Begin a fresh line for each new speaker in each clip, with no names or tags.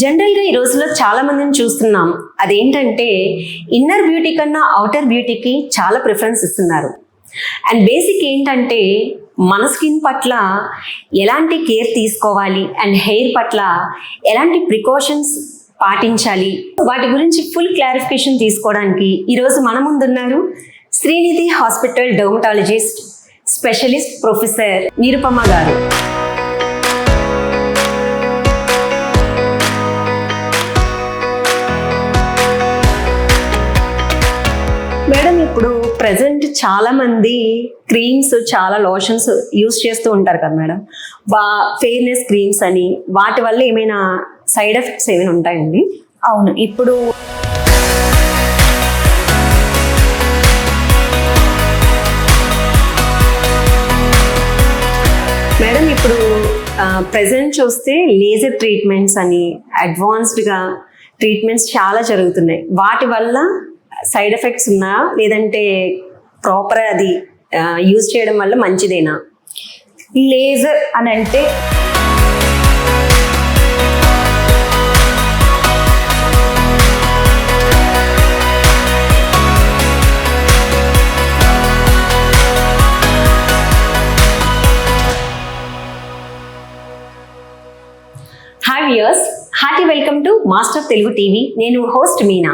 జనరల్గా ఈ రోజుల్లో చాలా మందిని చూస్తున్నాం. అదేంటంటే ఇన్నర్ బ్యూటీ కన్నా అవుటర్ బ్యూటీకి చాలా ప్రిఫరెన్స్ ఇస్తున్నారు. అండ్ బేసిక్ ఏంటంటే మన స్కిన్ పట్ల ఎలాంటి కేర్ తీసుకోవాలి అండ్ హెయిర్ పట్ల ఎలాంటి ప్రికాషన్స్ పాటించాలి? వాటి గురించి ఫుల్ క్లారిఫికేషన్ తీసుకోవడానికి ఈరోజు మన ముందున్నారు Srinidhi hospital dermatologist specialist professor Nirupama garu. Present చాలా మంది క్రీమ్స్ చాలా లోషన్స్ యూస్ చేస్తూ ఉంటారు కదా మేడం. వా ఫెయిర్నెస్ క్రీమ్స్ అని వాటి వల్ల ఏమైనా సైడ్ ఎఫెక్ట్స్ ఏమైనా ఉంటాయండి?
అవును ఇప్పుడు
మేడం ఇప్పుడు ప్రజెంట్ చూస్తే లేజర్ ట్రీట్మెంట్స్ అని అడ్వాన్స్డ్గా ట్రీట్మెంట్స్ చాలా జరుగుతున్నాయి. వాటి వల్ల సైడ్ ఎఫెక్ట్స్ ఉన్నా లేదంటే ప్రాపర్ అది యూజ్ చేయడం వల్ల మంచిదేనా?
లేజర్ అని అంటే
hi viewers hearty welcome to master Telugu TV నేను హోస్ట్ మీనా.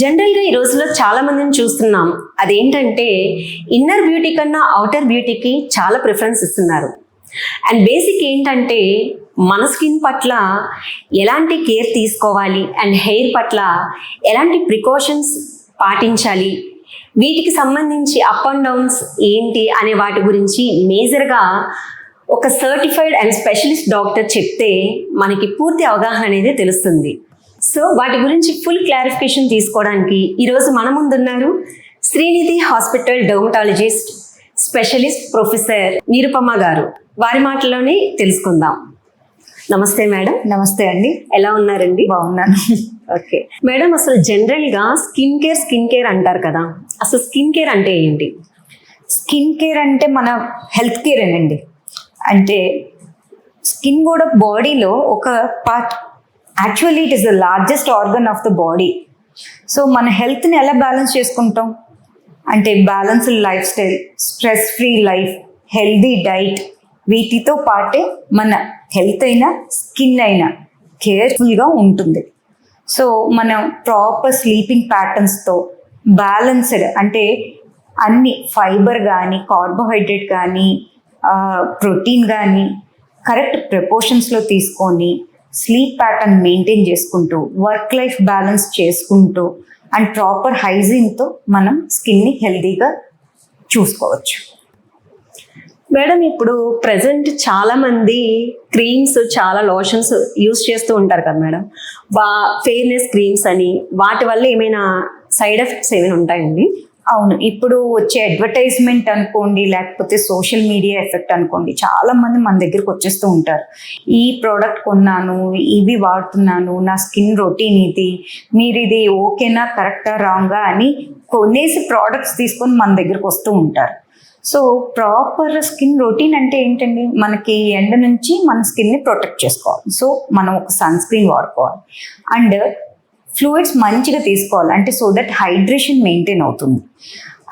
జనరల్గా ఈ రోజుల్లో చాలా మందిని చూస్తున్నాం. అదేంటంటే ఇన్నర్ బ్యూటీ కన్నా అవుటర్ బ్యూటీకి చాలా ప్రిఫరెన్స్ ఇస్తున్నారు. అండ్ బేసిక్ ఏంటంటే మన స్కిన్ పట్ల ఎలాంటి కేర్ తీసుకోవాలి అండ్ హెయిర్ పట్ల ఎలాంటి ప్రికాషన్స్ పాటించాలి? వీటికి సంబంధించి అప్ అండ్ డౌన్స్ ఏంటి అనే వాటి గురించి మేజర్గా ఒక సర్టిఫైడ్ అండ్ స్పెషలిస్ట్ డాక్టర్ చెప్తే మనకి పూర్తి అవగాహన అనేది తెలుస్తుంది. సో వాటి గురించి ఫుల్ క్లారిఫికేషన్ తీసుకోవడానికి ఈరోజు మన ముందున్నారు Srinidhi hospital dermatologist specialist professor Nirupama garu. వారి మాటలోనే తెలుసుకుందాం. నమస్తే మేడం.
నమస్తే అండి.
ఎలా ఉన్నారండి?
బాగున్నాను.
ఓకే. మేడం అసలు జనరల్గా స్కిన్ కేర్ స్కిన్ కేర్ అంటారు కదా. అసలు స్కిన్ కేర్ అంటే ఏంటి?
స్కిన్ కేర్ అంటే మన హెల్త్ కేర్ అండి అంటే స్కిన్ కూడా బాడీలో ఒక part actually it is the largest organ of the body so మన హెల్త్ని ఎలా బ్యాలెన్స్ చేసుకుంటాం? అంటే balanced lifestyle stress free life healthy diet వీటితో పాటే మన హెల్త్ అయినా స్కిన్ అయినా కేర్ఫుల్గా ఉంటుంది. సో మనం ప్రాపర్ స్లీపింగ్ ప్యాటర్న్స్తో బ్యాలెన్స్డ్ అంటే అన్ని ఫైబర్ కానీ కార్బోహైడ్రేట్ కానీ ప్రోటీన్ కానీ కరెక్ట్ ప్రపోర్షన్స్లో తీసుకొని స్లీప్ ప్యాటర్న్ మెయింటైన్ చేసుకుంటూ వర్క్ లైఫ్ బ్యాలెన్స్ చేసుకుంటూ అండ్ ప్రాపర్ హైజీన్తో మనం స్కిన్ని హెల్దీగా చూసుకోవచ్చు.
మేడం ఇప్పుడు ప్రజెంట్ చాలా మంది క్రీమ్స్ చాలా లోషన్స్ యూస్ చేస్తూ ఉంటారు కదా మేడం? వా ఫెయిర్నెస్ క్రీమ్స్ అని వాటి వల్ల ఏమైనా సైడ్ ఎఫెక్ట్స్ ఏమైనా ఉంటాయండి?
అవును ఇప్పుడు వచ్చే అడ్వర్టైజ్మెంట్ అనుకోండి లేకపోతే సోషల్ మీడియా ఎఫెక్ట్ అనుకోండి చాలా మంది మన దగ్గరకు వచ్చేస్తూ ఉంటారు. ఈ ప్రోడక్ట్ కొన్నాను ఇవి వాడుతున్నాను నా స్కిన్ రొటీన్ ఇది మీరు ఇది ఓకేనా కరెక్టా రాంగా అని కొనేసి ప్రోడక్ట్స్ తీసుకొని మన దగ్గరకు వస్తూ ఉంటారు. సో ప్రాపర్ స్కిన్ రొటీన్ అంటే ఏంటండి? మనకి ఎండ నుంచి మన స్కిన్ని ప్రొటెక్ట్ చేసుకోవాలి. సో మనం ఒక సన్ స్క్రీన్ వాడుకోవాలి. అండ్ ఫ్లూయిడ్స్ మంచిగా తీసుకోవాలి. అంటే సో దట్ హైడ్రేషన్ మెయింటైన్ అవుతుంది.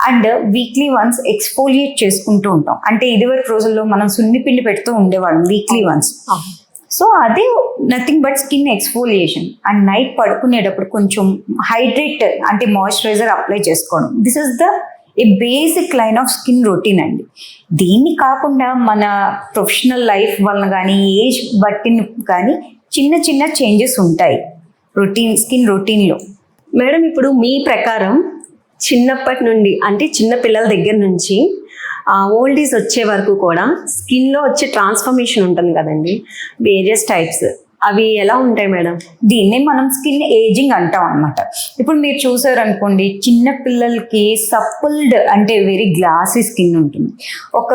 అండ్ వీక్లీ వన్స్ ఎక్స్ఫోలియేట్ చేసుకుంటూ ఉంటాం. అంటే ఇదివరకు రోజుల్లో మనం సున్ని పిండి పెడుతూ ఉండేవాళ్ళం వీక్లీ వన్స్ సో అదే nothing but skin exfoliation and night పడుకునేటప్పుడు కొంచెం హైడ్రేట్ అంటే మాయిశ్చరైజర్ అప్లై చేసుకోవడం. This is the a basic line of skin routine అండి. దీన్ని కాకుండా మన ప్రొఫెషనల్ లైఫ్ వలన కానీ ఏజ్ బట్టి కానీ చిన్న చిన్న చేంజెస్ ఉంటాయి. రొటీన్ స్కిన్ రొటీన్లో.
మేడం ఇప్పుడు మీ ప్రకారం చిన్నప్పటి నుండి అంటే చిన్న పిల్లల దగ్గర నుంచి ఓల్డ్ ఏజ్ వచ్చే వరకు కూడా స్కిన్లో వచ్చే ట్రాన్స్ఫర్మేషన్ ఉంటుంది కదండి వేరియస్ టైప్స్. అవి ఎలా ఉంటాయి మేడం?
దీన్నే మనం స్కిన్ ఏజింగ్ అంటాం అనమాట ఇప్పుడు మీరు చూసారు అనుకోండి చిన్న పిల్లలకి సప్పుల్డ్ అంటే వెరీ గ్లాసీ స్కిన్ ఉంటుంది. ఒక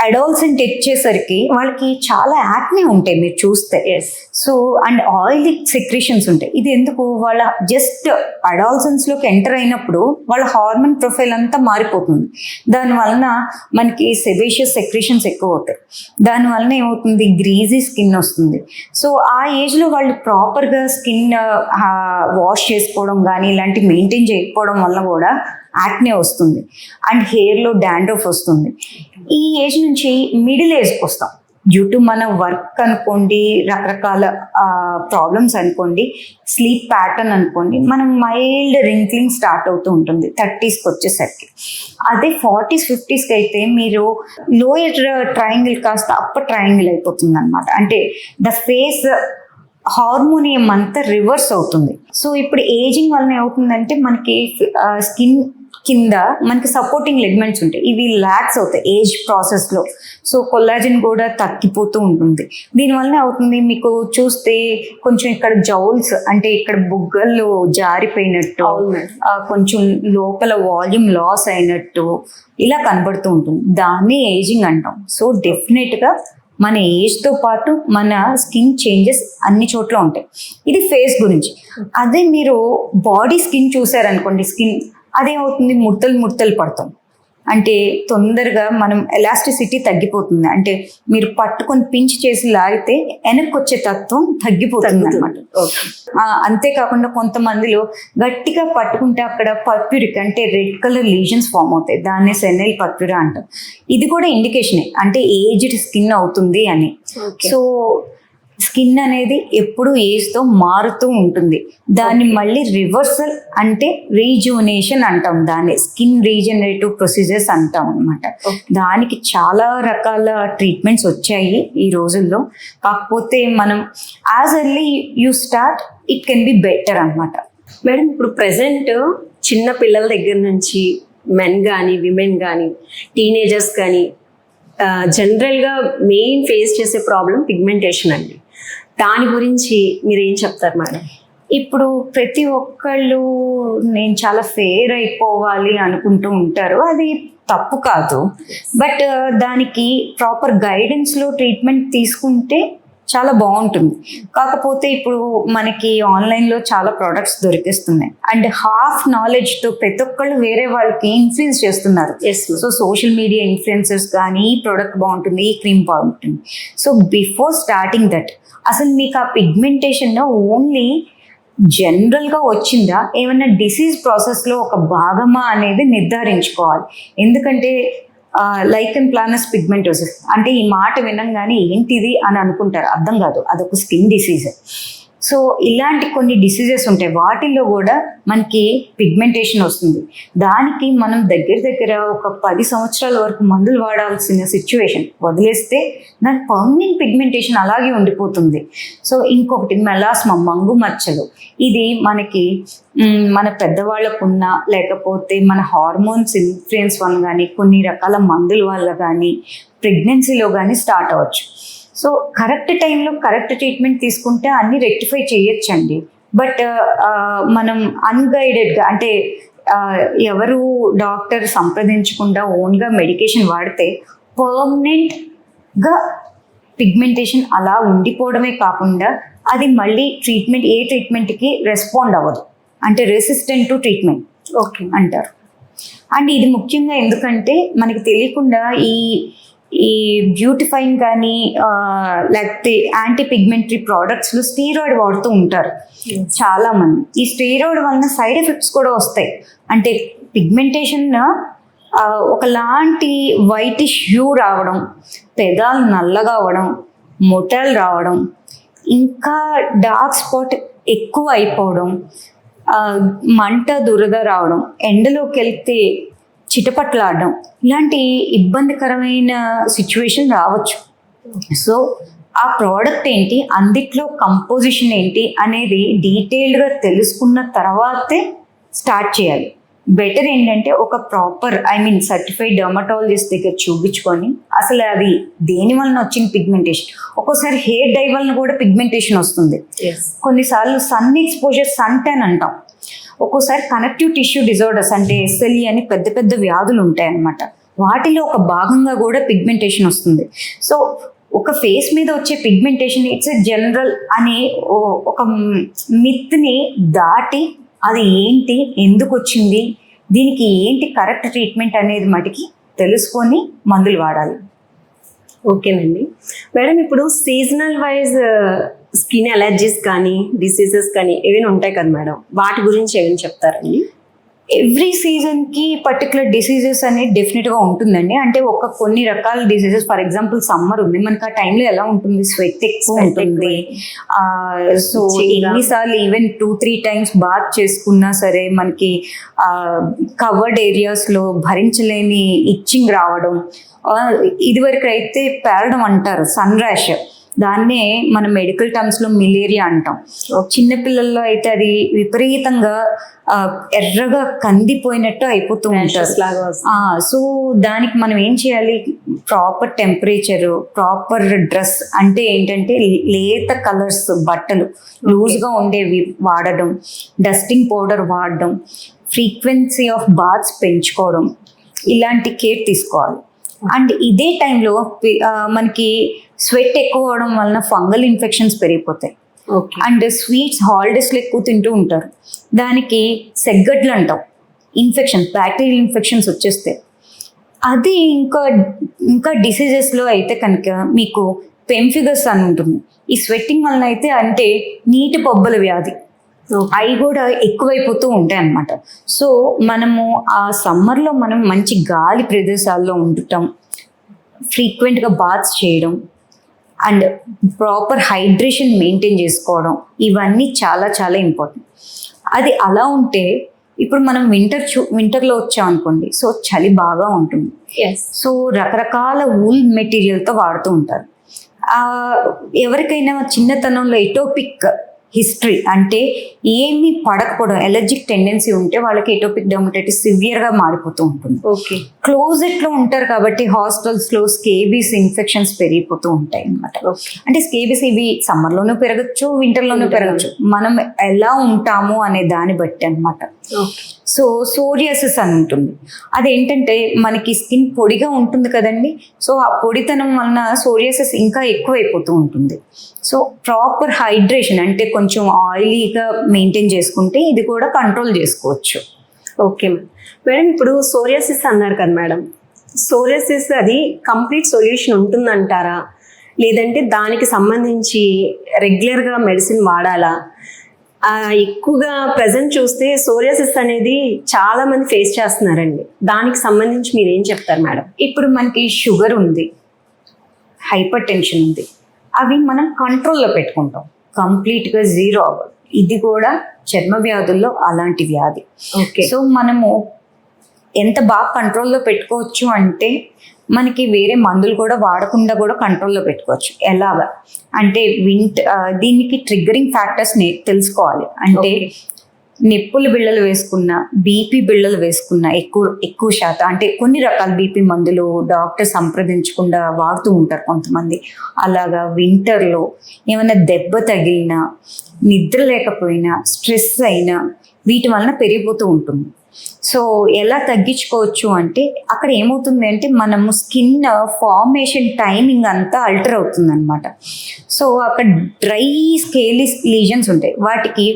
అడాల్సెంట్ వచ్చేసరికి వాళ్ళకి చాలా యాక్నే ఉంటాయి మీరు చూస్తే. సో అండ్ ఆయిల్ సెక్రేషన్స్ ఉంటాయి. ఇది ఎందుకు? వాళ్ళ జస్ట్ అడాల్సన్స్లోకి ఎంటర్ అయినప్పుడు వాళ్ళ హార్మోన్ ప్రొఫైల్ అంతా మారిపోతుంది. దాని వలన మనకి సెబేషియస్ సెక్రేషన్స్ ఎక్కువ అవుతాయి. దాని వలన ఏమవుతుంది? గ్రీజీ స్కిన్ వస్తుంది. సో ఆ ఏజ్లో వాళ్ళు ప్రాపర్గా స్కిన్ వాష్ చేసుకోవడం కానీ ఇలాంటి మెయింటైన్ చేయకపోవడం వల్ల కూడా యాక్నే వస్తుంది. అండ్ హెయిర్లో డాండ్రఫ్ వస్తుంది. ఈ ఏజ్ నుంచి మిడిల్ ఏజ్కి వస్తాం. డ్యూ టు మన వర్క్ అనుకోండి రకరకాల ప్రాబ్లమ్స్ అనుకోండి స్లీప్ ప్యాటర్న్ అనుకోండి మనం మైల్డ్ రింక్లింగ్ స్టార్ట్ అవుతూ ఉంటుంది థర్టీస్కి వచ్చేసరికి. అదే ఫార్టీస్ ఫిఫ్టీస్కి అయితే మీరు లోయర్ ట్రయాంగిల్ కాస్త అప్పర్ ట్రయాంగిల్ అయిపోతుంది అనమాట అంటే ద ఫేస్ హార్మోనియం అంతా రివర్స్ అవుతుంది. సో ఇప్పుడు ఏజింగ్ వలన ఏమవుతుందంటే మనకి స్కిన్ కింద మనకి సపోర్టింగ్ లెగ్మెంట్స్ ఉంటాయి. ఇవి ల్యాక్స్ అవుతాయి ఏజ్ ప్రాసెస్లో సో కొల్లాజన్ కూడా తగ్గిపోతూ ఉంటుంది. దీనివల్ల అవుతుంది మీకు చూస్తే కొంచెం ఇక్కడ జౌల్స్ అంటే ఇక్కడ బుగ్గలు జారిపోయినట్టు కొంచెం లోపల వాల్యూమ్ లాస్ అయినట్టు ఇలా కనబడుతూ ఉంటుంది. దాన్ని ఏజింగ్ అంటాం. సో డెఫినెట్గా మన ఏజ్తో పాటు మన స్కిన్ చేంజెస్ అన్ని చోట్ల ఉంటాయి. ఇది ఫేస్ గురించి. అదే మీరు బాడీ స్కిన్ చూసారనుకోండి స్కిన్ అదేమవుతుంది? ముడతలు ముడతలు పడతాం. అంటే తొందరగా మనం ఎలాస్టిసిటీ తగ్గిపోతుంది. అంటే మీరు పట్టుకొని పించ్ చేసి లాగితే వెనక్కి వచ్చే తత్వం తగ్గిపోతుంది అనమాట అంతేకాకుండా కొంతమందిలో గట్టిగా పట్టుకుంటే అక్కడ పర్ప్యూరిక్ అంటే రెడ్ కలర్ లీజన్స్ ఫామ్ అవుతాయి. దాన్ని సెనైల్ పర్ప్యూరా అంటాం ఇది కూడా ఇండికేషనే అంటే ఏజ్డ్ స్కిన్ అవుతుంది అని. సో స్కిన్ అనేది ఎప్పుడు ఏజ్తో మారుతూ ఉంటుంది. దాన్ని మళ్ళీ రివర్సల్ అంటే రీజువనేషన్ అంటాం. దాన్ని స్కిన్ రీజనరేటివ్ ప్రొసీజర్స్ అంటాం అనమాట. దానికి చాలా రకాల ట్రీట్మెంట్స్ వచ్చాయి ఈ రోజుల్లో. కాకపోతే మనం as early you start it can be better అనమాట
మేడం ఇప్పుడు ప్రజెంట్ చిన్న పిల్లల దగ్గర నుంచి మెన్ కానీ విమెన్ కానీ టీనేజర్స్ కానీ జనరల్గా మెయిన్ ఫేస్ చేసే ప్రాబ్లం పిగ్మెంటేషన్ అండి. దాని గురించి మీరు ఏం చెప్తారు మేడం?
ఇప్పుడు ప్రతి ఒక్కళ్ళు నేను చాలా ఫేర్ అయిపోవాలి అనుకుంటూ ఉంటారు. అది తప్పు కాదు. బట్ దానికి ప్రాపర్ గైడెన్స్లో ట్రీట్మెంట్ తీసుకుంటే చాలా బాగుంటుంది. కాకపోతే ఇప్పుడు మనకి ఆన్లైన్లో చాలా ప్రోడక్ట్స్ దొరికిస్తున్నాయి. అండ్ హాఫ్ నాలెడ్జ్తో ప్రతి ఒక్కళ్ళు వేరే వాళ్ళకి ఇన్ఫ్లుయెన్స్ చేస్తున్నారు.
Yes
so social media influencers కానీ ఈ ప్రోడక్ట్ బాగుంటుంది ఈ క్రీమ్ బాగుంటుంది. సో బిఫోర్ స్టార్టింగ్ దట్ అసలు మీకు ఆ పిగ్మెంటేషన్ ఓన్లీ జనరల్గా వచ్చిందా? ఏమైనా డిసీజ్ ప్రాసెస్లో ఒక భాగమా అనేది నిర్ధారించుకోవాలి. ఎందుకంటే లైక్ అండ్ ప్లానస్ పిగ్మెంటోసిస్ అంటే ఈ మాట వినంగానే ఏంటిది అని అనుకుంటారు. అర్థం కాదు. అదొక స్కిన్ డిసీజ్ సో ఇలాంటి కొన్ని డిసీజెస్ ఉంటాయి వాటిల్లో కూడా మనకి పిగ్మెంటేషన్ వస్తుంది. దానికి మనం దగ్గర దగ్గర ఒక పది సంవత్సరాల వరకు మందులు వాడాల్సిన సిచ్యువేషన్ వదిలేస్తే దాని పర్మనెంట్ పిగ్మెంటేషన్ అలాగే ఉండిపోతుంది. సో ఇంకొకటి మెలాస్మా మంగు మచ్చలు. ఇది మనకి మన పెద్దవాళ్ళకున్న లేకపోతే మన హార్మోన్స్ ఇన్ఫ్లుయెన్స్ వల్ల కానీ కొన్ని రకాల మందుల వల్ల కానీ ప్రెగ్నెన్సీలో కానీ స్టార్ట్ అవ్వచ్చు. సో కరెక్ట్ టైంలో కరెక్ట్ ట్రీట్మెంట్ తీసుకుంటే అన్ని రెక్టిఫై చేయొచ్చండి. బట్ మనం అన్గైడెడ్గా అంటే ఎవరు డాక్టర్ సంప్రదించకుండా ఓన్గా మెడికేషన్ వాడితే పర్మనెంట్గా పిగ్మెంటేషన్ అలా ఉండిపోవడమే కాకుండా అది మళ్ళీ ట్రీట్మెంట్ ఏ ట్రీట్మెంట్కి రెస్పాండ్ అవ్వదు. అంటే రెసిస్టెంట్ టు ట్రీట్మెంట్
ఓకే.
అంటారు. అండ్ ఇది ముఖ్యంగా ఎందుకంటే మనకి తెలియకుండా ఈ ఈ బ్యూటిఫైయింగ్ కానీ లేకపోతే యాంటీ పిగ్మెంటరీ ప్రోడక్ట్స్లో స్టీరాయిడ్ వాడుతూ ఉంటారు చాలా మంది ఈ స్టీరాయిడ్ వలన సైడ్ ఎఫెక్ట్స్ కూడా వస్తాయి. అంటే పిగ్మెంటేషన్ ఒకలాంటి వైటిష్ హ్యూ రావడం పెదాలు నల్లగా అవ్వడం మొటలు రావడం ఇంకా డార్క్ స్పాట్ ఎక్కువ అయిపోవడం మంట దురద రావడం ఎండలోకి వెళ్తే చిటపట్లాడడం. ఇలాంటి ఇబ్బందికరమైన సిచ్యువేషన్ రావచ్చు. సో ఆ ప్రోడక్ట్ ఏంటి? అందిట్లో కంపోజిషన్ ఏంటి? అనేది డీటెయిల్డ్గా తెలుసుకున్న తర్వాతే స్టార్ట్ చేయాలి. బెటర్ ఏంటంటే ఒక proper I mean certified dermatologist దగ్గర చూపించుకొని అసలు అది దేని వలన వచ్చిన పిగ్మెంటేషన్ ఒక్కోసారి హెయిర్ డై వలన కూడా పిగ్మెంటేషన్ వస్తుంది. కొన్నిసార్లు సన్ ఎక్స్పోజర్ సన్ టెన్ అంటాం. ఒక్కోసారి కనెక్టివ్ టిష్యూ డిజార్డర్స్ అంటే ఎస్ఎల్ఈ అని పెద్ద పెద్ద వ్యాధులు ఉంటాయి అన్నమాట వాటిలో ఒక భాగంగా కూడా పిగ్మెంటేషన్ వస్తుంది. సో ఒక ఫేస్ మీద వచ్చే పిగ్మెంటేషన్ ఇట్స్ ఎ జనరల్ అనే ఒక మిత్ని దాటి అది ఏంటి ఎందుకు వచ్చింది దీనికి ఏంటి కరెక్ట్ ట్రీట్మెంట్ అనేది మటుకి తెలుసుకొని మందులు వాడాలి.
ఓకేనండి. మేడం ఇప్పుడు సీజనల్ వైజ్ స్కిన్ అలర్జీస్ కానీ డిసీజెస్ కానీ ఏమైనా ఉంటాయి కదా మేడం? వాటి గురించి ఏమైనా చెప్తారండి
ఎవ్రీ సీజన్కి పర్టికులర్ డిసీజెస్ అనేది డెఫినెట్గా ఉంటుందండి. అంటే ఒక కొన్ని రకాల డిసీజెస్ ఫర్ ఎగ్జాంపుల్ సమ్మర్ ఉంది. మనకి ఆ టైంలో ఎలా ఉంటుంది? స్వెట్ ఎక్కువ ఉంటుంది. సో. ఎన్నిసార్లు even two three times bath చేసుకున్నా సరే మనకి కవర్డ్ ఏరియాస్లో భరించలేని ఇచ్చింగ్ రావడం. ఇదివరకు అయితే పేరడం అంటారు. సన్ ర్యాష్ దాన్నే మన మెడికల్ టర్మ్స్లో మిలేరియా అంటాం. చిన్నపిల్లల్లో అయితే అది విపరీతంగా ఎర్రగా కందిపోయినట్టు అయిపోతూ ఉంటారు. సో దానికి మనం ఏం చేయాలి? ప్రాపర్ టెంపరేచర్ ప్రాపర్ డ్రెస్ అంటే ఏంటంటే లేత కలర్స్ బట్టలు లూజ్గా ఉండేవి వాడడం డస్టింగ్ పౌడర్ వాడడం ఫ్రీక్వెన్సీ ఆఫ్ బాత్స్ పెంచుకోవడం ఇలాంటి కేర్ తీసుకోవాలి. అండ్ ఇదే టైంలో మనకి స్వెట్ ఎక్కువ అవడం వలన ఫంగల్ ఇన్ఫెక్షన్స్ పెరిగిపోతాయి. అండ్ స్వీట్స్ హాలిడేస్లో ఎక్కువ తింటూ ఉంటారు. దానికి సెగ్గడ్లు అంటాం. ఇన్ఫెక్షన్ బ్యాక్టీరియల్ ఇన్ఫెక్షన్స్ వచ్చేస్తాయి. అది ఇంకా ఇంకా డిసీజెస్లో అయితే కనుక మీకు పెంఫిగస్ అని ఉంటుంది. ఈ స్వెట్టింగ్ వలన అయితే అంటే నీటి బొబ్బల వ్యాధి. అవి కూడా ఎక్కువైపోతూ ఉంటాయి అన్నమాట. సో మనము ఆ సమ్మర్లో మనం మంచి గాలి ప్రదేశాల్లో ఉండటం ఫ్రీక్వెంట్గా బాత్స్ చేయడం అండ్ ప్రాపర్ హైడ్రేషన్ మెయింటైన్ చేసుకోవడం ఇవన్నీ చాలా చాలా ఇంపార్టెంట్. అది అలా ఉంటే ఇప్పుడు మనం వింటర్ చూ వింటర్లో వచ్చాం అనుకోండి సో చలి బాగా ఉంటుంది. సో రకరకాల వూల్ మెటీరియల్తో వాడుతూ ఉంటారు. ఎవరికైనా చిన్నతనంలో ఎటోపిక్ హిస్టరీ. అంటే ఏమీ పడకపోవడం ఎలర్జిక్ టెండెన్సీ ఉంటే వాళ్ళకి ఎటోపిక్ డర్మటైటిస్ సివియర్గా మారిపోతూ ఉంటుంది.
ఓకే.
క్లోజెట్లో ఉంటారు కాబట్టి హాస్టల్స్లో స్కేబీస్ ఇన్ఫెక్షన్స్ పెరిగిపోతూ ఉంటాయి అన్నమాట.
ఓకే.
అంటే స్కేబీస్ ఇవి సమ్మర్లోనూ పెరగచ్చు వింటర్లోనూ పెరగచ్చు. మనం ఎలా ఉంటాము అనే దాన్ని బట్టి అన్నమాట.
ఓకే.
సో సోరియాసిస్ అని ఉంటుంది. అదేంటంటే మనకి స్కిన్ పొడిగా ఉంటుంది కదండి. సో ఆ పొడితనం వలన సోరియాసిస్ ఇంకా ఎక్కువైపోతూ ఉంటుంది. సో ప్రాపర్ హైడ్రేషన్ అంటే కొంచెం ఆయిలీగా మెయింటైన్ చేసుకుంటే ఇది కూడా కంట్రోల్ చేసుకోవచ్చు.
ఓకే మేడం మేడం ఇప్పుడు సోరియాసిస్ అన్నారు కదా మేడం. సోరియాసిస్ అది కంప్లీట్ సొల్యూషన్ ఉంటుందంటారా? లేదంటే దానికి సంబంధించి రెగ్యులర్గా మెడిసిన్ వాడాలా? ఎక్కువగా ప్రజెంట్ చూస్తే సోరియాసిస్ అనేది చాలా మంది ఫేస్ చేస్తున్నారండి. దానికి సంబంధించి మీరు ఏం చెప్తారు మేడం?
ఇప్పుడు మనకి షుగర్ ఉంది హైపర్ టెన్షన్ ఉంది. అవి మనం కంట్రోల్లో పెట్టుకుంటాం. కంప్లీట్గా జీరో అవ్వదు. ఇది కూడా చర్మ వ్యాధుల్లో అలాంటి వ్యాధి.
ఓకే
సో మనము ఎంత బాగా కంట్రోల్లో పెట్టుకోవచ్చు అంటే మనకి వేరే మందులు కూడా వాడకుండా కూడా కంట్రోల్లో పెట్టుకోవచ్చు. ఎలాగా? అంటే వింట్ దీనికి ట్రిగ్గరింగ్ ఫ్యాక్టర్స్ తెలుసుకోవాలి. అంటే. నిప్పుల బిళ్ళలు వేసుకున్న బీపీ బిళ్ళలు వేసుకున్న ఎక్కువ ఎక్కువ శాతం అంటే కొన్ని రకాల బీపీ మందులు డాక్టర్ సంప్రదించకుండా వాడుతూ ఉంటారు కొంతమంది. అలాగా వింటర్లో ఏమైనా దెబ్బ తగిలినా నిద్ర లేకపోయినా స్ట్రెస్ అయినా వీటి వలన పెరిగిపోతూ ఉంటుంది. సో ఎలా తగ్గించుకోవచ్చు అంటే అక్కడ ఏమవుతుంది అంటే మనము స్కిన్ ఫార్మేషన్ టైమింగ్ అంతా అల్టర్ అవుతుంది అనమాట సో అక్కడ డ్రై స్కేలీ లీజన్స్ ఉంటాయి. వాటికి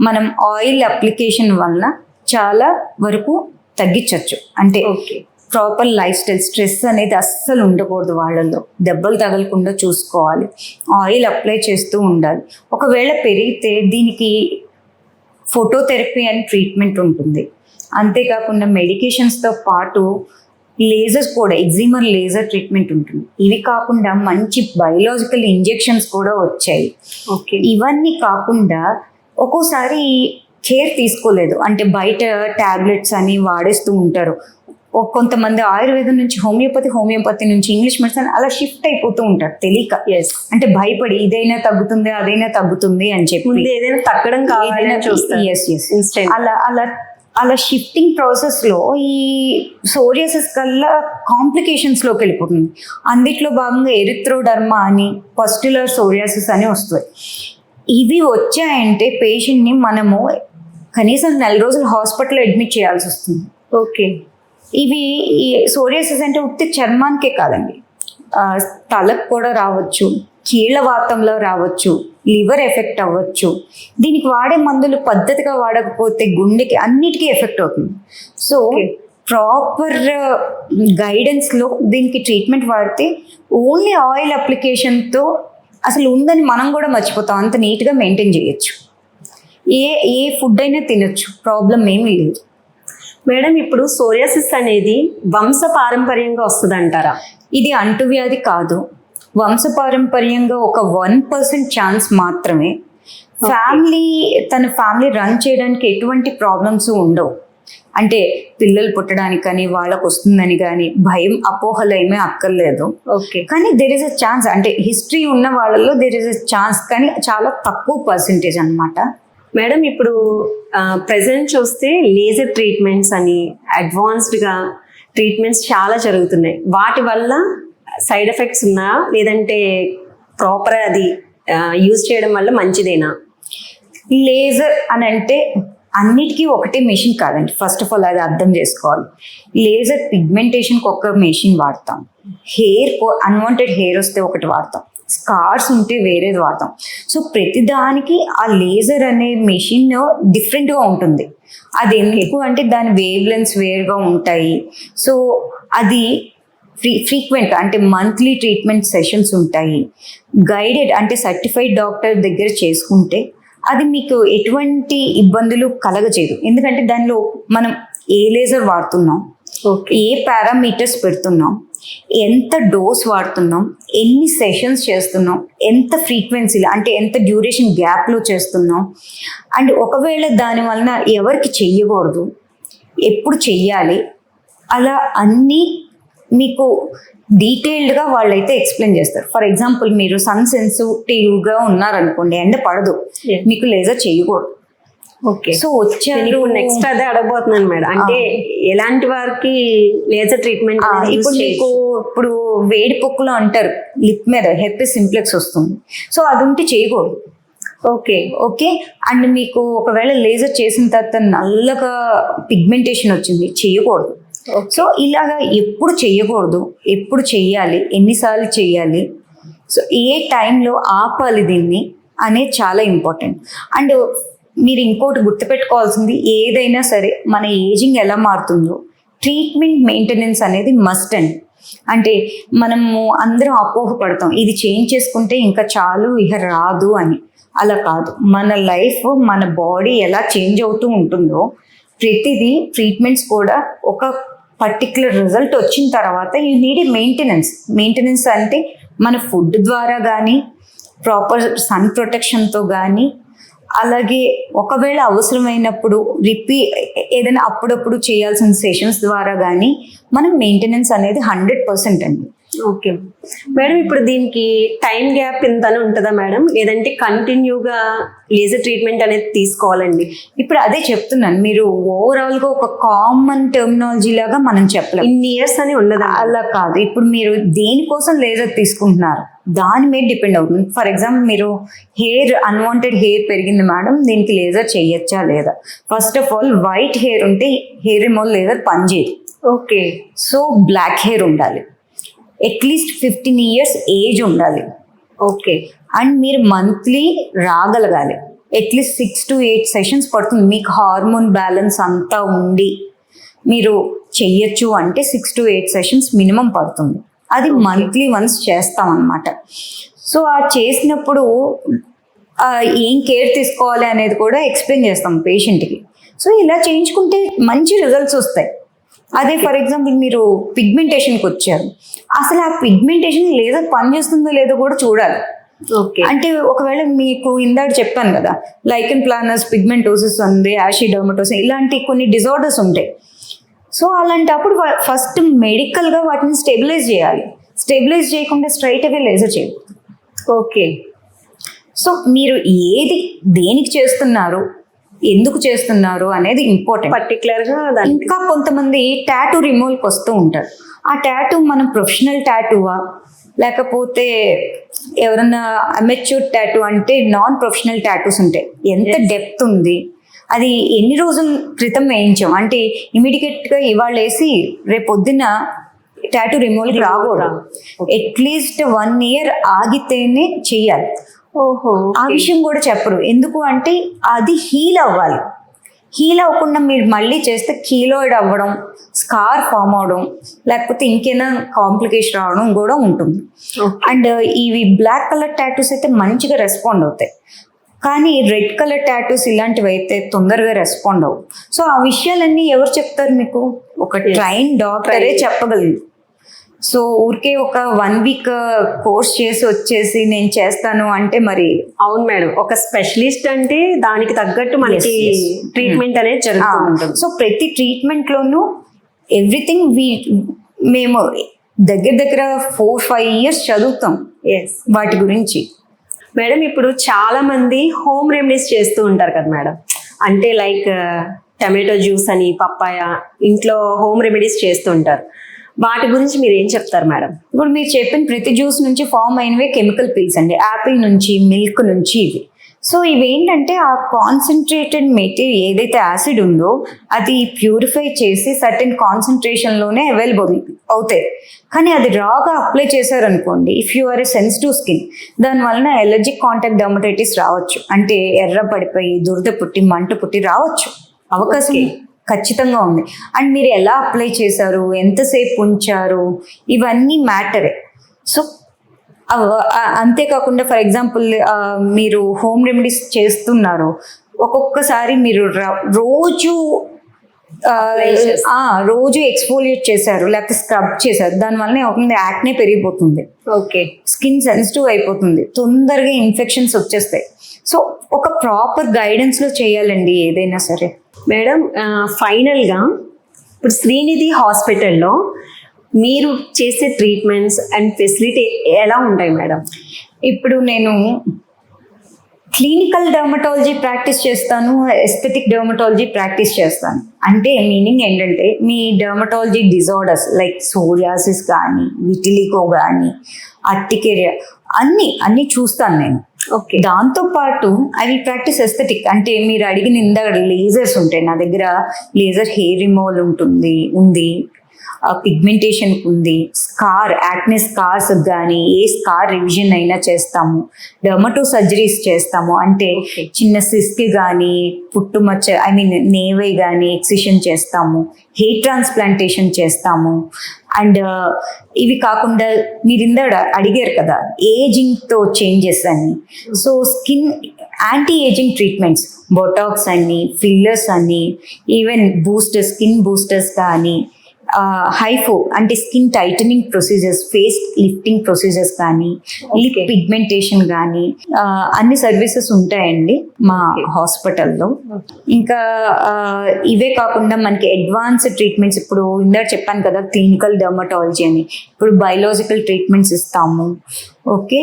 మనం ఆయిల్ అప్లికేషన్ వలన చాలా వరకు తగ్గించవచ్చు అంటే
okay.
Proper lifestyle stress అనేది అస్సలు ఉండకూడదు వాళ్ళల్లో దెబ్బలు తగలకుండా చూసుకోవాలి. ఆయిల్ అప్లై చేస్తూ ఉండాలి. ఒకవేళ పెరిగితే దీనికి ఫోటోథెరపీ అని ట్రీట్మెంట్ ఉంటుంది. అంతేకాకుండా మెడికేషన్స్తో పాటు లేజర్స్ కూడా ఎగ్జిమర్ లేజర్ ట్రీట్మెంట్ ఉంటుంది. ఇవి కాకుండా మంచి బయలాజికల్ ఇంజెక్షన్స్ కూడా వచ్చాయి.
ఓకే.
ఇవన్నీ కాకుండా ఒక్కోసారి కేర్ తీసుకోలేదు. అంటే బయట టాబ్లెట్స్ అని వాడేస్తూ ఉంటారు. కొంతమంది ఆయుర్వేదం నుంచి హోమియోపతి హోమియోపతి నుంచి ఇంగ్లీష్ మెడిసిన్ అలా షిఫ్ట్ అయిపోతూ ఉంటారు తెలియక.
ఎస్
అంటే భయపడి ఇదైనా తగ్గుతుంది అదైనా తగ్గుతుంది అని చెప్పి.
ముందు ఏదైనా తగ్గడం కావాలని
అలా అలా అలా షిఫ్టింగ్ ప్రాసెస్లో ఈ సోరియాసిస్ కల్లా కాంప్లికేషన్స్లోకి వెళ్ళిపోతుంది. అందుట్లో భాగంగా ఎరిథ్రోడర్మా అని పస్టులర్ సోరియాసిస్ అని వస్తుంది. ఇవి వచ్చాయంటే పేషెంట్ని మనము కనీసం నెల రోజులు హాస్పిటల్లో అడ్మిట్ చేయాల్సి వస్తుంది.
ఓకే.
ఇవి ఈ సోరియాసిస్ అంటే ఉత్తి చర్మానికే కాదండి. తలకు కూడా రావచ్చు కీళ్ళవాతంలో రావచ్చు లివర్ ఎఫెక్ట్ అవ్వచ్చు. దీనికి వాడే మందులు పద్ధతిగా వాడకపోతే గుండెకి అన్నిటికీ ఎఫెక్ట్ అవుతుంది. సో. ప్రాపర్ గైడెన్స్లో దీనికి ట్రీట్మెంట్ వాడితే ఓన్లీ ఆయిల్ అప్లికేషన్తో అసలు ఉందని మనం కూడా మర్చిపోతాం. అంత నీట్గా మెయింటైన్ చేయొచ్చు. ఏ ఏ ఫుడ్ అయినా తినొచ్చు. ప్రాబ్లం ఏమీ లేదు.
మేడం ఇప్పుడు సోరియాసిస్ అనేది వంశ పారంపర్యంగా వస్తుంది అంటారా
ఇది అంటువ్యాధి కాదు. వంశపారంపర్యంగా ఒక వన్ పర్సెంట్ ఛాన్స్ మాత్రమే. ఫ్యామిలీ తన ఫ్యామిలీ రన్ చేయడానికి ఎటువంటి ప్రాబ్లమ్స్ ఉండవు. అంటే పిల్లలు పుట్టడానికి కానీ వాళ్ళకు వస్తుందని కానీ భయం అపోహలు ఏమీ అక్కర్లేదు.
ఓకే.
కానీ దెర్ ఇస్ అ ఛాన్స్ అంటే హిస్టరీ ఉన్న వాళ్ళలో దెర్ ఇస్ అ ఛాన్స్ కానీ చాలా తక్కువ పర్సంటేజ్ అన్నమాట.
మేడం ఇప్పుడు ప్రజెంట్ చూస్తే లేజర్ ట్రీట్మెంట్స్ అని అడ్వాన్స్డ్గా ట్రీట్మెంట్స్ చాలా జరుగుతున్నాయి. వాటి వల్ల సైడ్ ఎఫెక్ట్స్ ఉన్నా లేదంటే ప్రాపర్ అది యూజ్ చేయడం వల్ల మంచిదేనా?
లేజర్ అని అంటే అన్నిటికీ ఒకటే మెషిన్ కాదండి. ఫస్ట్ ఆఫ్ ఆల్ అది అర్థం చేసుకోవాలి. లేజర్ పిగ్మెంటేషన్కి ఒక మెషిన్ వాడతాం. హెయిర్ అన్వాంటెడ్ హెయిర్ వస్తే ఒకటి వాడతాం. స్కార్స్ ఉంటే వేరేది వాడతాం. సో ప్రతిదానికి ఆ లేజర్ అనే మెషిన్ డిఫరెంట్గా ఉంటుంది. అది ఎందుకు అంటే దాని వేవ్ లెన్స్ వేరుగా ఉంటాయి. సో అది ఫ్రీ ఫ్రీక్వెంట్ అంటే మంత్లీ ట్రీట్మెంట్ సెషన్స్ ఉంటాయి. గైడెడ్ అంటే సర్టిఫైడ్ డాక్టర్ దగ్గర చేసుకుంటే అది మీకు ఎటువంటి ఇబ్బందులు కలగచేయదు ఎందుకంటే దానిలో మనం ఏ లేజర్ వాడుతున్నాం ఏ పారామీటర్స్ పెడుతున్నాం ఎంత డోస్ వాడుతున్నాం ఎన్ని సెషన్స్ చేస్తున్నాం ఎంత ఫ్రీక్వెన్సీలో అంటే ఎంత డ్యూరేషన్ గ్యాప్లో చేస్తున్నాం. అండ్ ఒకవేళ దాని వలన ఎవరికి చెయ్యకూడదు ఎప్పుడు చెయ్యాలి అలా అన్నీ మీకు డీటెయిల్డ్గా వాళ్ళైతే ఎక్స్ప్లెయిన్ చేస్తారు. ఫర్ ఎగ్జాంపుల్ మీరు సన్ సెన్సిటివ్గా ఉన్నారనుకోండి ఎండ పడదు. మీకు లేజర్ చేయకూడదు.
ఓకే
సో వచ్చారు
నెక్స్ట్ అదే అడగబోతున్నాను మేడం. అంటే ఎలాంటి వారికి లేజర్ ట్రీట్మెంట్
ఇప్పుడు మీకు ఇప్పుడు వేడి పొక్కులు అంటారు లిప్ మీద హెర్పిస్ సింప్లెక్స్ వస్తుంది. సో అది ఉంటే చేయకూడదు.
ఓకే
ఓకే అండ్ మీకు ఒకవేళ లేజర్ చేసిన తర్వాత నల్లగా పిగ్మెంటేషన్ వచ్చింది చేయకూడదు. సో ఇలాగా ఎప్పుడు చేయకూడదు ఎప్పుడు చెయ్యాలి. ఎన్నిసార్లు చెయ్యాలి. సో ఏ టైంలో ఆపాలి దీన్ని అనేది చాలా ఇంపార్టెంట్. అండ్ మీరు ఇంకోటి గుర్తుపెట్టుకోవాల్సింది ఏదైనా సరే మన ఏజింగ్ ఎలా మారుతుందో ట్రీట్మెంట్ మెయింటెనెన్స్ అనేది మస్ట్ అండ్. అంటే మనము అందరం అపోహపడతాం ఇది చేంజ్ చేసుకుంటే ఇంకా చాలు ఇక రాదు అని. అలా కాదు. మన లైఫ్ మన బాడీ ఎలా చేంజ్ అవుతూ ఉంటుందో ప్రతిదీ ట్రీట్మెంట్స్ కూడా ఒక పర్టికులర్ రిజల్ట్ వచ్చిన తర్వాత యూ నీడ్ మెయింటెనెన్స్ మెయింటెనెన్స్ అంటే మన ఫుడ్ ద్వారా కానీ ప్రాపర్ సన్ ప్రొటెక్షన్తో కానీ అలాగే ఒకవేళ అవసరమైనప్పుడు రిపీ ఏదైనా అప్పుడప్పుడు చేయాల్సిన సెషన్స్ ద్వారా కానీ మనం మెయింటెనెన్స్ అనేది హండ్రెడ్ పర్సెంట్ అండి.
ఓకే. మేడం ఇప్పుడు దీనికి టైం గ్యాప్ ఇంత ఉంటుందా మేడం? లేదంటే కంటిన్యూగా లేజర్ ట్రీట్మెంట్ అనేది తీసుకోవాలండి?
ఇప్పుడు అదే చెప్తున్నాను. మీరు ఓవరాల్గా ఒక కామన్ టెర్మినాలజీ లాగా మనం చెప్పలేం.
ఇన్ని ఇయర్స్ అని ఉండదా?
అలా కాదు. ఇప్పుడు మీరు దేనికోసం లేజర్ తీసుకుంటున్నారు? దాని మీద డిపెండ్ అవుతుంది. ఫర్ ఎగ్జాంపుల్ మీరు హెయిర్ అన్వాంటెడ్ హెయిర్ పెరిగింది మేడం దీనికి లేజర్ చేయొచ్చా లేదా? First of all white hair ఉంటే హెయిర్ రిమూవల్ లేజర్ పనిచేయదు.
ఓకే.
సో బ్లాక్ హెయిర్ ఉండాలి. At least fifteen years age ఉండాలి.
ఓకే
అండ్ మీరు monthly రాగలగాలి. At least six to eight sessions పడుతుంది. మీకు హార్మోన్ బ్యాలెన్స్ అంతా ఉండి మీరు చెయ్యొచ్చు అంటే six to eight sessions minimum పడుతుంది. అది మంత్లీ వన్స్ చేస్తాం అన్నమాట సో ఆ చేసినప్పుడు ఏం కేర్ తీసుకోవాలి అనేది కూడా ఎక్స్ప్లెయిన్ చేస్తాం పేషెంట్కి సో ఇలా చేయించుకుంటే మంచి రిజల్ట్స్ వస్తాయి. అదే ఫర్ ఎగ్జాంపుల్ మీరు పిగ్మెంటేషన్కి వచ్చారు. అసలు ఆ పిగ్మెంటేషన్ లేదా పనిచేస్తుందో లేదో కూడా చూడాలి.
ఓకే
అంటే ఒకవేళ మీకు ఇందాక చెప్పాను కదా లైకన్ ప్లానస్ పిగ్మెంటోసిస్ ఉంది యాషిడర్మటోసిస్ ఇలాంటి కొన్ని డిజార్డర్స్ ఉంటాయి. సో అలాంటప్పుడు ఫస్ట్ మెడికల్గా వాటిని స్టెబిలైజ్ చేయాలి. స్టెబిలైజ్ చేయకుండా స్ట్రైట్ అవే లేజర్ చేయకూడదు.
ఓకే
సో మీరు ఏది దేనికి చేస్తున్నారు ఎందుకు చేస్తున్నారు అనేది ఇంపార్టెంట్
పర్టికులర్గా
ఇంకా కొంతమంది టాటూ రిమూవల్కి వస్తూ ఉంటారు. ఆ టాటూ మనం ప్రొఫెషనల్ టాటూవా లేకపోతే ఎవరన్నా అమెచ్యూర్ టాటూ అంటే నాన్ ప్రొఫెషనల్ టాటూస్ ఉంటాయి. ఎంత డెప్త్ ఉంది? అది ఎన్ని రోజుల క్రితం వేయించాం? అంటే ఇమీడియట్గా ఇవాళ వేసి రేపు పొద్దున్న టాటూ రిమూవల్ రాకూడదు. అట్లీస్ట్ వన్ ఇయర్ ఆగితేనే చెయ్యాలి ఆ విషయం కూడా చెప్పరు. ఎందుకు అంటే అది హీల్ అవ్వాలి. హీల్ అవ్వకుండా మీరు మళ్ళీ చేస్తే కీలోయిడ్ అవ్వడం స్కార్ ఫామ్ అవడం లేకపోతే ఇంకేనా కాంప్లికేషన్ రావడం కూడా ఉంటుంది. అండ్ ఇవి బ్లాక్ కలర్ టాటూస్ అయితే మంచిగా రెస్పాండ్ అవుతాయి. కానీ రెడ్ కలర్ టాటూస్ ఇలాంటివి అయితే తొందరగా రెస్పాండ్ అవ్వు. సో ఆ విషయాలన్నీ ఎవరు చెప్తారు మీకు? ఒక. ట్రైన్ డాక్టరే
Trained.
సో ఊరికే ఒక వన్ వీక్ కోర్స్ చేసి వచ్చేసి నేను చేస్తాను అంటే మరి
అవును మేడం. ఒక స్పెషలిస్ట్ అంటే దానికి తగ్గట్టు మనకి. ట్రీట్మెంట్ అనేది జరుగుతూ ఉంటుంది.
సో ప్రతి ట్రీట్మెంట్ లోనూ ఎవ్రీథింగ్ వి మేము దగ్గర దగ్గర ఫోర్ ఫైవ్ ఇయర్స్ చదువుతాం. వాటి గురించి.
మేడం ఇప్పుడు చాలా మంది హోమ్ రెమెడీస్ చేస్తూ ఉంటారు కదా మేడం. అంటే లైక్ టమాటో జ్యూస్ అని పప్పాయ ఇంట్లో హోమ్ రెమెడీస్ చేస్తూ ఉంటారు. వాటి గురించి మీరు ఏం చెప్తారు మేడం?
ఇప్పుడు మీరు చెప్పిన ప్రతి జ్యూస్ నుంచి ఫామ్ అయినవే కెమికల్ పిల్స్ అండి. యాపిల్ నుంచి మిల్క్ నుంచి ఇవి. సో ఇవి ఏంటంటే ఆ కాన్సన్ట్రేటెడ్ మెటీరియల్ ఏదైతే యాసిడ్ ఉందో అది ప్యూరిఫై చేసి సర్టెన్ కాన్సన్ట్రేషన్లోనే అవైలబుల్ అవుతాయి. కానీ అది రాగా అప్లై చేశారనుకోండి if you are a sensitive skin దాని వలన ఎలర్జిక్ కాంటాక్ట్ డర్మటైటిస్ రావచ్చు. అంటే ఎర్ర పడిపోయి దురద పుట్టి మంట పుట్టి రావచ్చు. అవకాశం. ఖచ్చితంగా ఉంది. అండ్ మీరు ఎలా అప్లై చేశారు? ఎంతసేపు ఉంచారు? ఇవన్నీ మ్యాటరే. సో అంతేకాకుండా ఫర్ ఎగ్జాంపుల్ మీరు హోమ్ రెమెడీస్ చేస్తున్నారు. ఒక్కొక్కసారి మీరు రోజు రోజు ఎక్స్పోలియేట్ చేశారు లేకపోతే స్క్రబ్ చేశారు. దానివల్ల ఏమవుతుంది యాక్నే పెరిగిపోతుంది.
ఓకే.
స్కిన్ సెన్సిటివ్ అయిపోతుంది తొందరగా ఇన్ఫెక్షన్స్ వచ్చేస్తాయి. సో ఒక ప్రాపర్ గైడెన్స్లో చేయాలండి ఏదైనా సరే.
మేడం ఫైనల్గా ఇప్పుడు శ్రీనిధి హాస్పిటల్లో మీరు చేసే ట్రీట్మెంట్స్ అండ్ ఫెసిలిటీ ఎలా ఉంటాయి మేడం?
ఇప్పుడు నేను క్లినికల్ డర్మటాలజీ ప్రాక్టీస్ చేస్తాను ఎస్థెటిక్ డర్మటాలజీ ప్రాక్టీస్ చేస్తాను. అంటే మీనింగ్ ఏంటంటే మీ డర్మటాలజీ డిజార్డర్స్ లైక్ సోరియాసిస్ కానీ విటిలికో కానీ అర్టికేరియా అన్ని అన్ని చూస్తాను నేను.
ఓకే.
దాంతో పాటు అవి ప్రాక్టీస్ ఎస్థెటిక్ అంటే మీరు అడిగిన ఇందాక లేజర్స్ ఉంటాయి. నా దగ్గర లేజర్ హెయిర్ రిమూవల్ ఉంటుంది ఉంది. పిగ్మెంటేషన్ ఉంది. స్కార్ యాక్నే స్కార్స్ కానీ ఏ స్కార్ రివిజన్ అయినా చేస్తాము. డర్మటో సర్జరీస్ చేస్తాము. అంటే. చిన్న సిస్క్ కానీ పుట్టుమచ్చ ఐ మీన్ నేవై కానీ ఎక్సిషన్ చేస్తాము. హెయిర్ ట్రాన్స్ప్లాంటేషన్ చేస్తాము. అండ్ ఇవి కాకుండా మీరు ఇందాడ అడిగారు కదా ఏజింగ్తో చేంజెస్ అని. So skin anti ageing treatments Botox అని ఫిల్లర్స్ అని ఈవెన్ బూస్టర్స్ స్కిన్ బూస్టర్స్ కానీ హైఫో అంటే skin tightening procedures face lifting procedures కానీ లిప్. పిగ్మెంటేషన్ కానీ అన్ని సర్వీసెస్ ఉంటాయండి మా. హాస్పిటల్లో. ఇంకా ఇవే కాకుండా మనకి అడ్వాన్స్ ట్రీట్మెంట్స్ ఇప్పుడు ఇందాక చెప్పాను కదా క్లినికల్ డర్మటాలజీ అని. ఇప్పుడు బయలాజికల్ ట్రీట్మెంట్స్ ఇస్తాము. ఓకే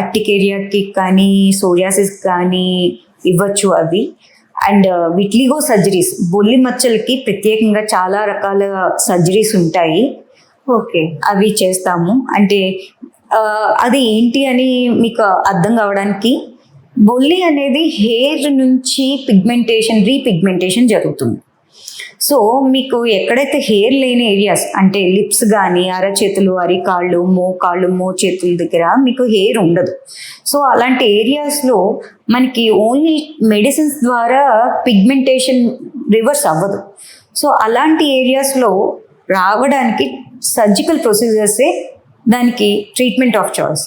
అట్టికేరియాకి కానీ సోరియాసిస్ కానీ ఇవ్వచ్చు అవి. అండ్ విట్లిగో సర్జరీస్ బొల్లి మచ్చలకి ప్రత్యేకంగా చాలా రకాల సర్జరీస్ ఉంటాయి.
ఓకే.
అవి చేస్తాము. అంటే ఆ, అది ఏంటి అని మీకు అర్థం కావడానికి బొల్లి అనేది హెయిర్ నుంచి పిగ్మెంటేషన్ రీపిగ్మెంటేషన్ జరుగుతుంది. సో మీకు ఎక్కడైతే హెయిర్ లేని ఏరియాస్ అంటే లిప్స్ కానీ అరచేతులు అరికాళ్ళు మోకాళ్ళు మోచేతుల దగ్గర మీకు హెయిర్ ఉండదు. సో అలాంటి ఏరియాస్లో మనకి ఓన్లీ మెడిసిన్స్ ద్వారా పిగ్మెంటేషన్ రివర్స్ అవ్వదు. సో అలాంటి ఏరియాస్లో రావడానికి సర్జికల్ ప్రొసీజర్సే దానికి ట్రీట్మెంట్ ఆఫ్ చాయిస్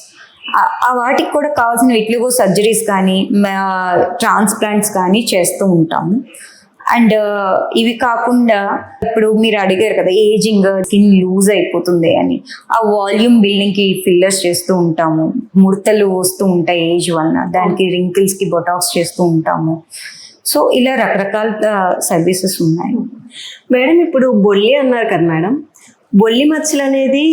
ఆ వాటికి కూడా కావాల్సిన ఎట్లుగో సర్జరీస్ కానీ ట్రాన్స్ప్లాంట్స్ కానీ చేస్తూ ఉంటాము. అండ్ ఇవి కాకుండా ఇప్పుడు మీరు అడిగారు కదా ఏజింగ్ స్కిన్ లూజ్ అయిపోతుంది అని. ఆ వాల్యూమ్ బిల్డింగ్కి ఫిల్లర్స్ చేస్తూ ఉంటాము. ముడతలు వస్తూ ఉంటాయి ఏజ్ వలన. దానికి రింకిల్స్కి బొటాక్స్ చేస్తూ ఉంటాము. సో ఇలా రకరకాల సర్వీసెస్ ఉన్నాయి.
మేడం ఇప్పుడు బొల్లి అన్నారు కదా మేడం. బొల్లి మచ్చలు అనేది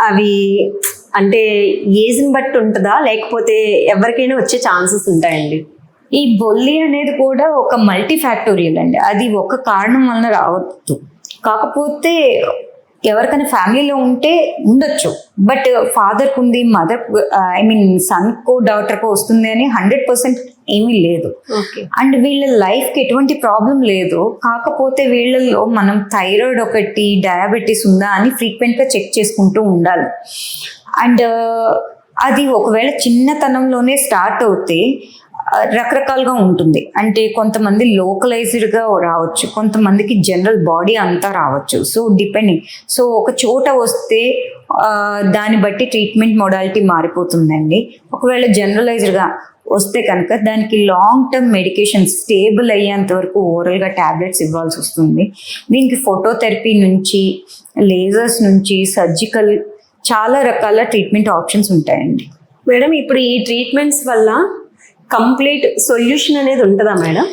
అవి అంటే ఏజ్ని బట్టి ఉంటుందా? లేకపోతే ఎవరికైనా వచ్చే ఛాన్సెస్ ఉంటాయండి?
ఈ బొల్లి అనేది కూడా ఒక మల్టీ ఫ్యాక్టోరియల్ అండి. అది ఒక కారణం వలన రావద్దు. కాకపోతే ఎవరికైనా ఫ్యామిలీలో ఉంటే ఉండొచ్చు. బట్ ఫాదర్కి ఉంది మదర్ ఐ మీన్ సన్కో డాటర్కో వస్తుంది అని హండ్రెడ్ పర్సెంట్ ఏమీ లేదు. అండ్ వీళ్ళ లైఫ్కి ఎటువంటి ప్రాబ్లం లేదు. కాకపోతే వీళ్ళల్లో మనం థైరాయిడ్ ఒకటి డయాబెటీస్ ఉందా అని ఫ్రీక్వెంట్గా చెక్ చేసుకుంటూ ఉండాలి. అండ్ అది ఒకవేళ చిన్నతనంలోనే స్టార్ట్ అవుతే రకరకాలుగా ఉంటుంది. అంటే కొంతమంది లోకలైజ్డ్గా రావచ్చు కొంతమందికి జనరల్ బాడీ అంతా రావచ్చు. సో డిపెండింగ్ సో ఒక చోట వస్తే దాన్ని బట్టి ట్రీట్మెంట్ మొడాలిటీ మారిపోతుందండి. ఒకవేళ జనరలైజ్డ్గా వస్తే కనుక దానికి లాంగ్ టర్మ్ మెడికేషన్ స్టేబుల్ అయ్యేంత వరకు ఓరల్గా ట్యాబ్లెట్స్ ఇవ్వాల్సి వస్తుంది. దీనికి ఫోటోథెరపీ నుంచి లేజర్స్ నుంచి సర్జికల్ చాలా రకాల ట్రీట్మెంట్ ఆప్షన్స్ ఉంటాయండి.
మేడం ఇప్పుడు ఈ ట్రీట్మెంట్స్ వల్ల కంప్లీట్ సొల్యూషన్ అనేది ఉంటుందా మేడం?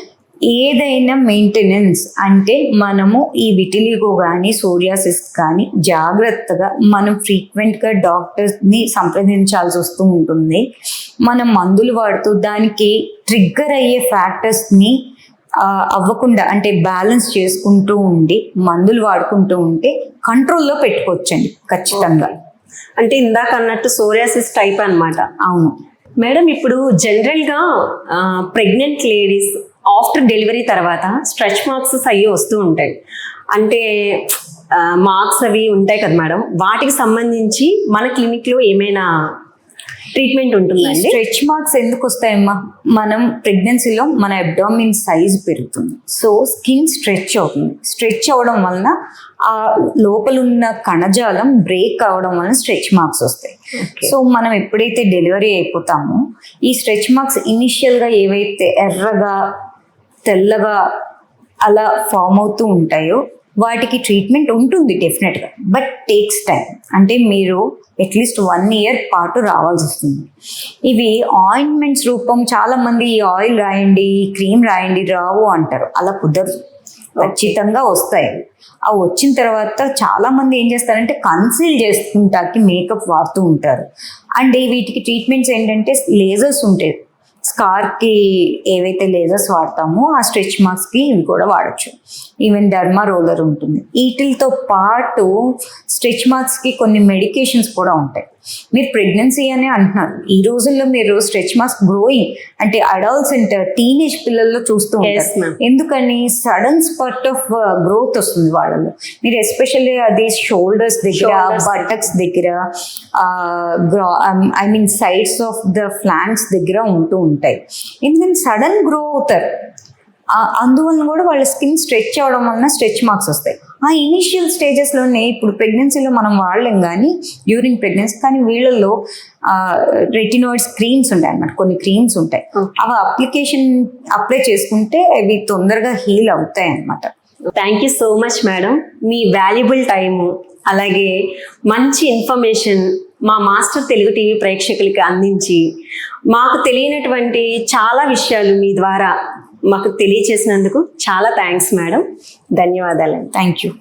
ఏదైనా మెయింటెనెన్స్ అంటే మనము ఈ విటిలిగో కానీ సోరియాసిస్ కానీ జాగ్రత్తగా మనం ఫ్రీక్వెంట్గా డాక్టర్స్ని సంప్రదించాల్సి వస్తూ ఉంటుంది. మనం మందులు వాడుతూ దానికి ట్రిగ్గర్ అయ్యే ఫ్యాక్టర్స్ని అవ్వకుండా అంటే బ్యాలెన్స్ చేసుకుంటూ ఉండి మందులు వాడుకుంటూ ఉంటే కంట్రోల్లో పెట్టుకోవచ్చండి ఖచ్చితంగా.
అంటే ఇందాక అన్నట్టు సోరియాసిస్ టైప్ అన్నమాట.
అవును.
మేడం ఇప్పుడు జనరల్గా ప్రెగ్నెంట్ లేడీస్ ఆఫ్టర్ డెలివరీ తర్వాత స్ట్రెచ్ మార్క్స్ అయ్యి వస్తూ ఉంటాయి. అంటే మార్క్స్ అవి ఉంటాయి కదా మేడం. వాటికి సంబంధించి మన క్లినిక్లో ఏమైనా ట్రీట్మెంట్ ఉంటుందండి
స్ట్రెచ్ మార్క్స్ ఎందుకు వస్తాయమ్మా? మనం ప్రెగ్నెన్సీలో మన అబ్డామిన్ సైజ్ పెరుగుతుంది. సో స్కిన్ స్ట్రెచ్ అవుతుంది. స్ట్రెచ్ అవ్వడం వలన ఆ లోపల ఉన్న కణజాలం బ్రేక్ అవడం వలన స్ట్రెచ్ మార్క్స్ వస్తాయి. సో మనం ఎప్పుడైతే డెలివరీ అయిపోతామో ఈ స్ట్రెచ్ మార్క్స్ ఇనిషియల్గా ఏవైతే ఎర్రగా తెల్లగా అలా ఫామ్ అవుతూ ఉంటాయో వాటికి ట్రీట్మెంట్ ఉంటుంది డెఫినెట్గా బట్ టేక్స్ టైం అంటే మీరు అట్లీస్ట్ వన్ ఇయర్ పాటు రావాల్సి వస్తుంది. ఇవి ఆయింట్మెంట్స్ రూపం చాలామంది ఈ ఆయిల్ రాయండి క్రీమ్ రాయండి రావు అంటారు. అలా కుదరదు. ఖచ్చితంగా వస్తాయి. ఆ వచ్చిన తర్వాత చాలా మంది ఏం చేస్తారంటే కన్సీల్ చేసుకుంటాకి మేకప్ వాడుతూ ఉంటారు. అండ్ వీటికి ట్రీట్మెంట్స్ ఏంటంటే లేజర్స్ ఉంటాయి. స్కార్కి ఏవైతే లేజర్స్ వాడతామో ఆ స్ట్రెచ్ మార్క్స్కి ఇవి కూడా వాడచ్చు. ఈవెన్ డర్మా రోలర్ ఉంటుంది. వీటితో పాటు స్ట్రెచ్ మార్క్స్కి కొన్ని మెడికేషన్స్ కూడా ఉంటాయి. మీరు ప్రెగ్నెన్సీ అనే అంటున్నారు. ఈ రోజుల్లో మీరు స్ట్రెచ్ మార్క్స్ గ్రోయింగ్ అంటే అడల్ట్స్ అండ్ టీనేజ్ పిల్లల్లో చూస్తూ ఉంటారు. ఎందుకని? సడన్ స్పర్ట్ ఆఫ్ గ్రోత్ వస్తుంది వాళ్ళలో. మీరు ఎస్పెషల్లీ అది షోల్డర్స్ దగ్గర. బటక్స్ దగ్గర I mean sides of the flanks దగ్గర ఉంటూ ఉంటాయి. ఎందుకంటే సడన్ గ్రో అవుతారు. అందువలన కూడా వాళ్ళ స్కిన్ స్ట్రెచ్ అవడం వలన స్ట్రెచ్ మార్క్స్ వస్తాయి. ఆ ఇనిషియల్ స్టేజెస్లోనే ఇప్పుడు ప్రెగ్నెన్సీలో మనం వాడలేం కానీ డ్యూరింగ్ ప్రెగ్నెన్సీ కానీ వీళ్ళల్లో రెటినాయిడ్స్ క్రీమ్స్ ఉంటాయి అన్నమాట. కొన్ని క్రీమ్స్ ఉంటాయి. అవి అప్లికేషన్ అప్లై చేసుకుంటే అవి తొందరగా హీల్ అవుతాయి అన్నమాట.
Thank you so much madam me valuable time అలాగే మంచి ఇన్ఫర్మేషన్ మా మాస్టర్ తెలుగు టీవీ ప్రేక్షకులకి అందించి మాకు తెలియనటువంటి చాలా విషయాలు మీ ద్వారా మాకు తెలియచేసినందుకు చాలా థ్యాంక్స్ మేడం ధన్యవాదాలు
థ్యాంక్ యూ